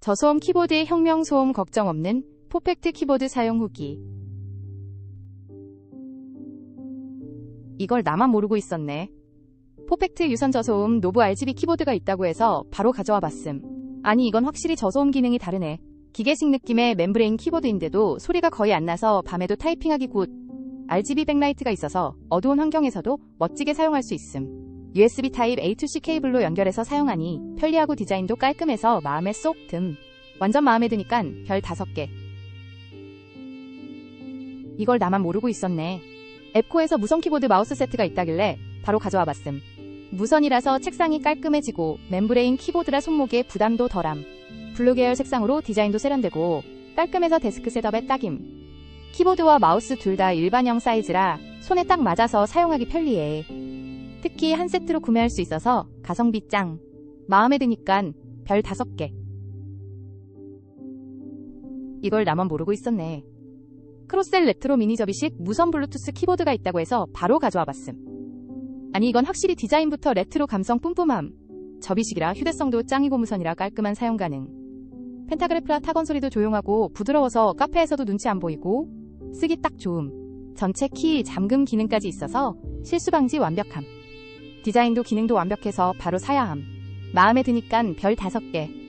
저소음 키보드의 혁명 소음 걱정 없는 포펙트 키보드 사용 후기. 이걸 나만 모르고 있었네. 포펙트 유선 저소음 노브 RGB 키보드가 있다고 해서 바로 가져와 봤음. 아니 이건 확실히 저소음 기능이 다르네. 기계식 느낌의 멤브레인 키보드인데도 소리가 거의 안 나서 밤에도 타이핑하기 굿. RGB 백라이트가 있어서 어두운 환경에서도 멋지게 사용할 수 있음. USB 타입 A2C 케이블로 연결해서 사용하니 편리하고 디자인도 깔끔해서 마음에 쏙 듦. 완전 마음에 드니깐 별 5개. 이걸 나만 모르고 있었네. 앱코에서 무선 키보드 마우스 세트가 있다길래 바로 가져와 봤음. 무선이라서 책상이 깔끔해지고 멤브레인 키보드라 손목에 부담도 덜함. 블루 계열 색상으로 디자인도 세련되고 깔끔해서 데스크 셋업에 딱임. 키보드와 마우스 둘 다 일반형 사이즈라 손에 딱 맞아서 사용하기 편리해. 특히 한 세트로 구매할 수 있어서 가성비 짱. 마음에 드니깐 별 5개. 이걸 나만 모르고 있었네. 크로셀 레트로 미니 접이식 무선 블루투스 키보드가 있다고 해서 바로 가져와 봤음. 아니 이건 확실히 디자인부터 레트로 감성 뿜뿜함. 접이식이라 휴대성도 짱이고 무선이라 깔끔한 사용 가능. 펜타그래프라 타건 소리도 조용하고 부드러워서 카페에서도 눈치 안 보이고 쓰기 딱 좋음. 전체 키 잠금 기능까지 있어서 실수 방지 완벽함. 디자인도 기능도 완벽해서 바로 사야 함. 마음에 드니깐 별 5개.